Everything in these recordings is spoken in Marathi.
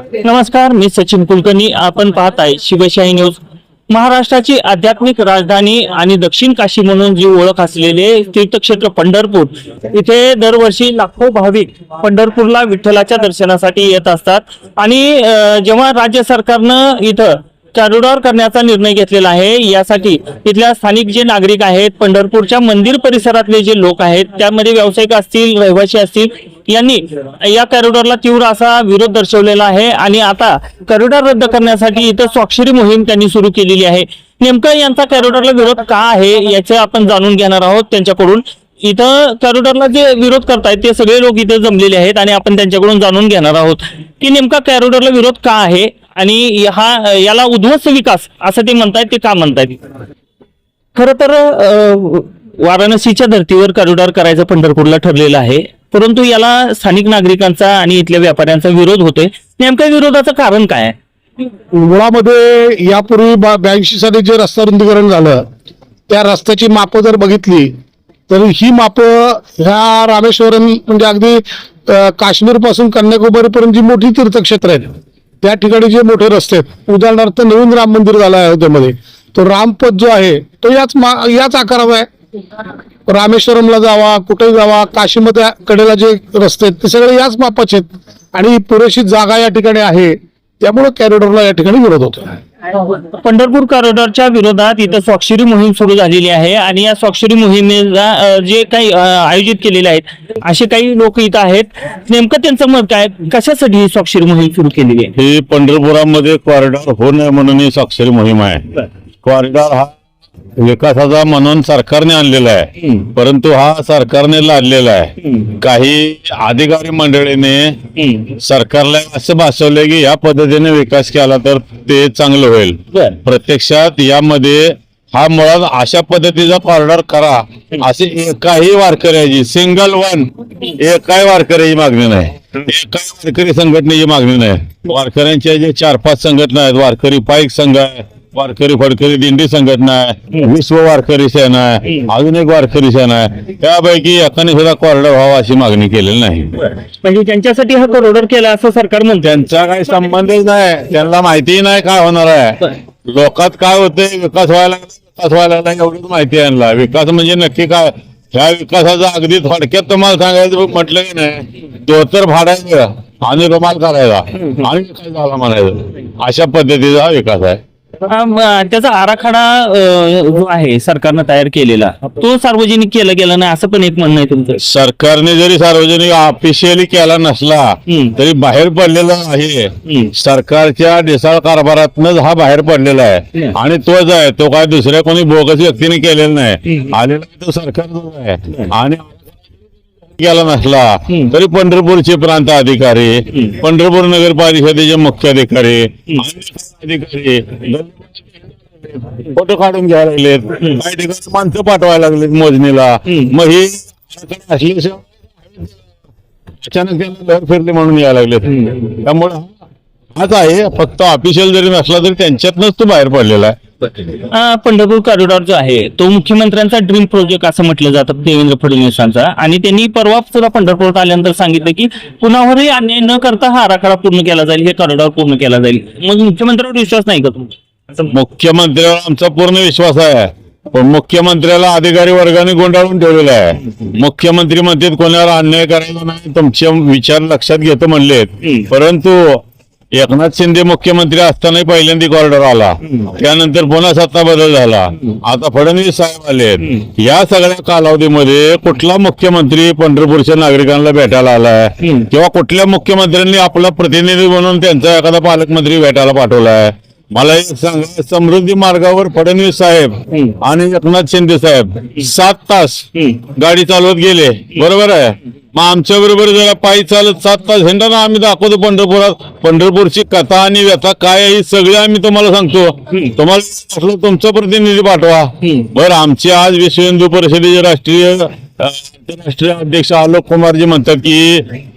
नमस्कार मी सचिन कुलकर्णी. आपण पाहत आहे शिवशाही न्यूज. महाराष्ट्राची आध्यात्मिक राजधानी आणि दक्षिण काशी म्हणून जी ओळख असलेले तीर्थक्षेत्र पंढरपूर इथे दरवर्षी लाखो भाविक पंढरपूरला विठ्ठलाच्या दर्शनासाठी येत असतात. आणि जेव्हा राज्य सरकारनं इथं कॉरिडॉर करण्याचा निर्णय घेतलेला आहे. यासाठी इथल्या स्थानिक जे नागरिक आहेत पंढरपूरच्या मंदिर परिसरातले जे लोक आहेत त्यामध्ये व्यावसायिक असतील रहिवासी असतील यांनी या कॉरिडॉरला तीव्र असा विरोध दर्शवलेला आहे आणि आता कॉरिडॉर रद्द करण्यासाठी इथं स्वाक्षरी मोहीम त्यांनी सुरू केलेली आहे. नेमकं यांचा कॉरिडॉरला विरोध का आहे याचं आपण जाणून घेणार आहोत त्यांच्याकडून. इथं कॅरोडरला जे विरोध करतायत ते सगळे लोक इथे जमलेले आहेत आणि आपण त्यांच्याकडून जाणून घेणार आहोत. की नेमका कॅरोडरला विरोध का आहे आणि हा याला उद्ध्वस्त विकास असं ते म्हणतायत ते का म्हणतायत? खर तर वाराणसीच्या धर्तीवर कॉरिडॉर करायचं पंढरपूरला ठरलेलं आहे. परंतु याला स्थानिक नागरिकांचा आणि इथल्या व्यापाऱ्यांचा विरोध होतोय. नेमक्या विरोधाचं कारण काय आहे? मुळामध्ये यापूर्वी ब्याऐंशी साली जे रस्ता रुंदीकरण झालं त्या रस्त्याची माप जर बघितली तर ही मापं ह्या रामेश्वरम म्हणजे अगदी काश्मीरपासून कन्याकुमारी पर्यंत जी मोठी तीर्थक्षेत्र आहेत त्या ठिकाणी जे मोठे रस्ते आहेत उदाहरणार्थ नवीन राम मंदिर झालं आहे अयोध्येमध्ये तो रामपथ जो आहे तो याच मा- याच आकाराचा आहे. रामेश्वरमला जावा कुठेही जावा काशीमध्ये कडेला जे रस्ते आहेत ते सगळे याच मापाचे आहेत. आणि पुरेशी जागा या ठिकाणी आहे. त्यामुळे कॅरिडॉरला या ठिकाणी विरोध होतो पंढरपूर कॉरिडॉरच्या विरोधात इथं स्वाक्षरी मोहीम सुरू झालेली आहे आणि या स्वाक्षरी मोहिमेला जे काही आयोजित केलेले आहेत असे काही लोक इथं आहेत. नेमकं त्यांचं मत काय? कशासाठी ही स्वाक्षरी मोहीम सुरू केलेली आहे? ही पंढरपुरामध्ये कॉरिडॉर होऊ नये म्हणून ही स्वाक्षरी मोहीम आहे. कॉरिडॉर हा विकासाचा म्हणून सरकारने आणलेला आहे. परंतु हा सरकारने लादलेला आहे. काही अधिकारी मंडळीने सरकारला असं भासवलंय की या पद्धतीने विकास केला तर ते चांगलं होईल. प्रत्यक्षात यामध्ये हा मुळात अशा पद्धतीचा कॉरिडॉर करा. असे एकाही वारकऱ्याची सिंगल वन एकाही वारकऱ्याची मागणी नाही. एकाही वारकरी संघटनेची मागणी नाही. वारकऱ्यांच्या जे चार पाच संघटना आहेत वारकरी पाईक संघ आहे वारकरी फडकरी दिंडी संघटना आहे विश्व वारकरी सेना आहे अजून एक वारकरी सेना आहे. त्यापैकी एकाने सुद्धा कॉरिडॉर व्हावा अशी मागणी केलेली नाही. म्हणजे त्यांच्यासाठी हा कॉरिडॉर केला असं सरकार म्हणतं त्यांचा काही संबंधच नाही. त्यांना माहितीही नाही काय होणार आहे. लोकात काय होते विकास व्हायला विकास व्हायला लागला एवढीच माहिती आहे यांना. विकास म्हणजे नक्की काय? ह्या विकासाचा अगदी थोडक्यात तुम्हाला सांगायचं म्हटलं की नाही धोतर फाडायचं आणि रुमाल करायचा आणि विकास झाला म्हणायचं? अशा पद्धतीचा हा विकास आहे. त्याचा आराखडा जो आहे सरकारनं तयार केलेला तो सार्वजनिक केला गेला नाही असं पण एक म्हणणं आहे तुमचं. सरकारने जरी सार्वजनिक ऑफिशियली केला नसला. तरी बाहेर पडलेला आहे. सरकारच्या ढिसाळ कारभारातनच हा बाहेर पडलेला आहे. आणि तोच आहे तो काय दुसऱ्या कोणी बोगस व्यक्तीने केलेला नाही. आलेला तो सरकारचा आहे. आणि केला नसला. तरी पंढरपूरचे प्रांत अधिकारी पंढरपूर नगर परिषदेचे मुख्य अधिकारी अधिकारी फोटो काढून घ्यायला लागलेत काही ठिकाणी माणसं पाठवायला लागलेत मोजणीला. मग ही अचानक त्यांना लहर फिरली म्हणून यायला लागलेत. त्यामुळे हाच आहे. फक्त ऑफिशियल जरी नसला तरी त्यांच्यातनच तो बाहेर पडलेला आहे. अ, पंढरपूर कॉरिडॉर जो आहे तो मुख्यमंत्र्यांचा ड्रीम प्रोजेक्ट असं म्हटलं जातं देवेंद्र फडणवीसांचा. आणि त्यांनी परवा सुद्धा पंढरपूरात आल्यानंतर सांगितलं की कुणावरही अन्याय न करता हा आराखडा पूर्ण केला जाईल हे कॉरिडॉर पूर्ण केला जाईल. मग मुख्यमंत्र्यांवर विश्वास नाही का तुमचा? असं मुख्यमंत्र्यावर आमचा पूर्ण विश्वास आहे. पण मुख्यमंत्र्याला अधिकारी वर्गाने गुंडाळून ठेवलेला आहे. मुख्यमंत्री म्हणतात कोणावर अन्याय करायचा नाही. तुमचे विचार लक्षात घेतो म्हणलेत. परंतु एकनाथ शिंदे मुख्यमंत्री असतानाही पहिल्यांदा कॉरिडॉर आला. त्यानंतर पुन्हा सत्ता बदल झाला. आता फडणवीस साहेब आलेत या सगळ्या कालावधीमध्ये कुठला मुख्यमंत्री पंढरपूरच्या नागरिकांना भेटायला आलाय. किंवा कुठल्या मुख्यमंत्र्यांनी आपला प्रतिनिधी म्हणून त्यांचा एखादा पालकमंत्री भेटायला पाठवलाय? मला एक सांगा समृद्धी मार्गावर फडणवीस साहेब. आणि एकनाथ शिंदे साहेब सात तास. गाडी चालवत गेले. बरोबर आहे? मग आमच्या बरोबर जरा पायी चालत सात तास हिंडा ना आम्ही दाखवतो पंढरपुरात. पंढरपूरची कथा आणि व्यथा काय आहे ही सगळी आम्ही तुम्हाला सांगतो. तुम्हाला तुमचा प्रतिनिधी पाठवा. बरं आमचे आज विश्व हिंदू परिषदेचे राष्ट्रीय अ, आंतरराष्ट्रीय अध्यक्ष आलोक कुमारजी म्हणतात की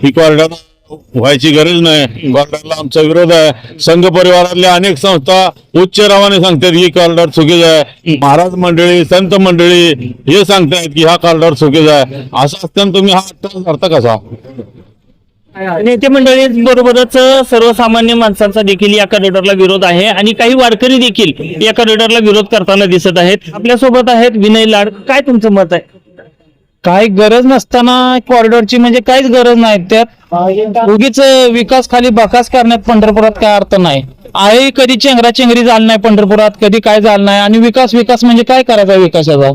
ही कॉरिडॉर व्हायची गरज नाही. कॉरिडॉरला आमचा विरोध आहे. संघ परिवारातल्या अनेक संस्था उच्च रावाने सांगतात की कॉरिडॉर चुकीचा आहे. महाराज मंडळी संत मंडळी हे सांगतायत की हा कॉरिडॉर चुकीचा आहे. असं असताना तुम्ही हा अट्टा धरता कसा? नेते मंडळी बरोबरच सर्वसामान्य माणसांचा देखील या कॉरिडॉरला विरोध आहे आणि काही वारकरी देखील या कॉरिडॉरला विरोध करताना दिसत आहेत. आपल्यासोबत आहेत विनय लाड. काय तुमचं मत आहे? काही गरज नसताना कॉरिडॉरची म्हणजे काहीच गरज नाही. त्यात उगीच विकास खाली बकास करण्यात पंढरपुरात काय अर्थ नाही. आहे कधी चेंगरा चेंगरी झाली नाही पंढरपुरात कधी काय झालं नाही. आणि विकास विकास म्हणजे काय करायचा विकासाचा?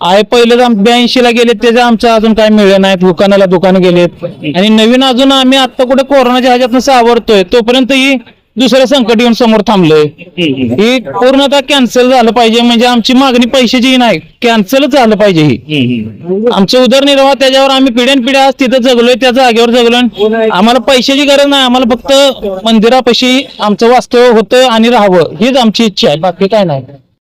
आहे पहिले ब्याऐंशी ला गेले त्याचे आमचं अजून काय मिळलं नाही. दुकानाला दुकान गेलेत. आणि नवीन अजून आम्ही आता कुठे कोरोनाच्या ह्याच्यातनं सावरतोय. तोपर्यंत ही दुसरं संकट येऊन समोर थांबलंय. ही पूर्णतः कॅन्सल झालं पाहिजे म्हणजे आमची मागणी पैशाची नाही कॅन्सलच झालं पाहिजे ही. आमचे उदरनिर्वाह त्याच्यावर आम्ही पिढ्यान पिढ्या आज तिथं जगलोय त्या जागेवर जगलोय आम्हाला पैशाची गरज नाही आम्हाला फक्त मंदिरापाशी आमचं वास्तव होतं आणि राहावं हीच आमची इच्छा आहे बाकी काय नाही.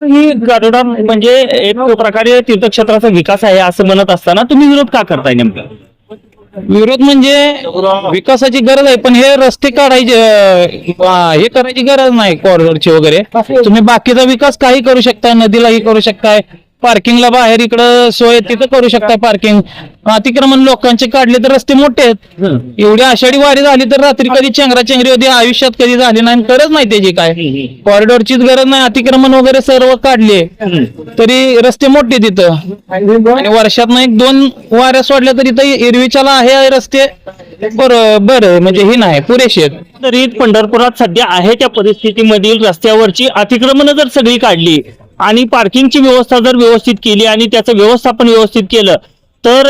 ही गाडोडा म्हणजे एक प्रकारे तीर्थक्षेत्राचा विकास आहे असं म्हणत असताना तुम्ही विरोध का करताय नेमकं? विरोध म्हणजे विकासाची गरज आहे पण हे रस्ते काढायचे हे करायची गरज नाही कॉरिडॉरची वगैरे. तुम्ही बाकीचा विकास काही करू शकताय नदीलाही करू शकताय. पार्किंगला बाहेर इकडं सोय तिथं करू शकताय पार्किंग अतिक्रमण लोकांचे काढले तर रस्ते मोठे आहेत. एवढी आषाढी वारी झाली तर रात्री कधी चेंगरा चेंगरी होती आयुष्यात कधी झाली नाही गरज नाही त्याची काय. कॉरिडॉरचीच गरज नाही अतिक्रमण वगैरे सर्व काढले. तरी रस्ते मोठे तिथं. आणि वर्षात एक दोन वाऱ्या सोडल्या तरी इथं एरवीच्याला आहे रस्ते. बरं बरं म्हणजे हे नाही आहेत. तरी पंढरपुरात सध्या आहे त्या परिस्थितीमधील रस्त्यावरची अतिक्रमण जर सगळी काढली आणि पार्किंगची व्यवस्था जर व्यवस्थित केली आणि त्याचं व्यवस्थापन व्यवस्थित केलं तर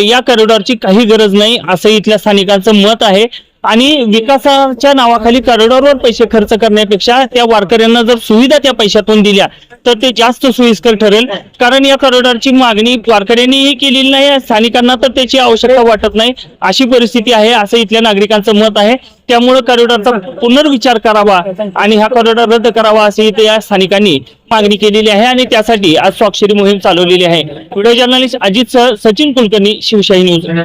या कॉरिडॉरची काही गरज नाही असं इथल्या स्थानिकांचं मत आहे. आणि विकासाच्या नावाखाली कॉरिडॉरवर पैसे खर्च करण्यापेक्षा त्या वारकऱ्यांना जर सुविधा त्या पैशातून दिल्या तर ते जास्त सोयीस्कर ठरेल. कारण या कॉरिडॉरची मागणी वारकऱ्यांनीही केलेली नाही स्थानिकांना तर त्याची आवश्यकता वाटत नाही. अशी परिस्थिती आहे असं इथल्या नागरिकांचं मत आहे. त्यामुळे कॉरिडॉरचा पुनर्विचार करावा आणि हा कॉरिडॉर रद्द करावा अशी इथे या स्थानिकांनी मागणी केलेली आहे आणि त्यासाठी आज स्वाक्षरी मोहीम चालवलेली आहे. व्हिडिओ जर्नलिस्ट अजित सह सचिन कुलकर्णी शिवशाही न्यूज.